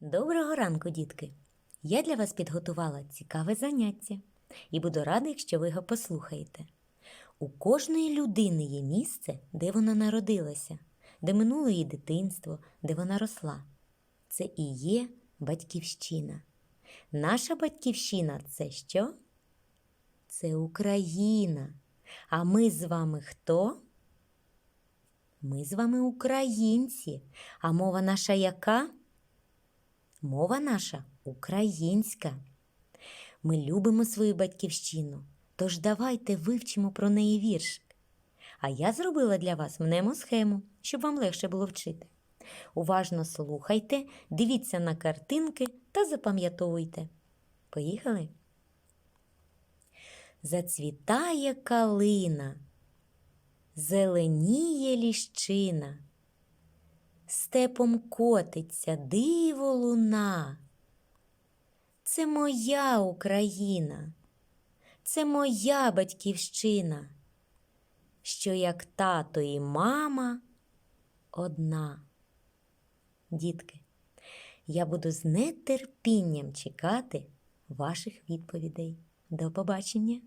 Доброго ранку, дітки! Я для вас підготувала цікаве заняття і буду рада, якщо ви його послухаєте. У кожної людини є місце, де вона народилася, де минуло її дитинство, де вона росла. Це і є батьківщина. Наша батьківщина це що? Це Україна. А ми з вами хто? Ми з вами українці. А мова наша яка? Мова наша українська. Ми любимо свою батьківщину, тож давайте вивчимо про неї віршик. А я зробила для вас мнемосхему, щоб вам легше було вчити. Уважно слухайте, дивіться на картинки та запам'ятовуйте. Поїхали? Зацвітає калина, зеленіє ліщина степом котиться диво луна. Це моя Україна, це моя батьківщина, що як тато і мама одна. Дітки, я буду з нетерпінням чекати ваших відповідей. До побачення!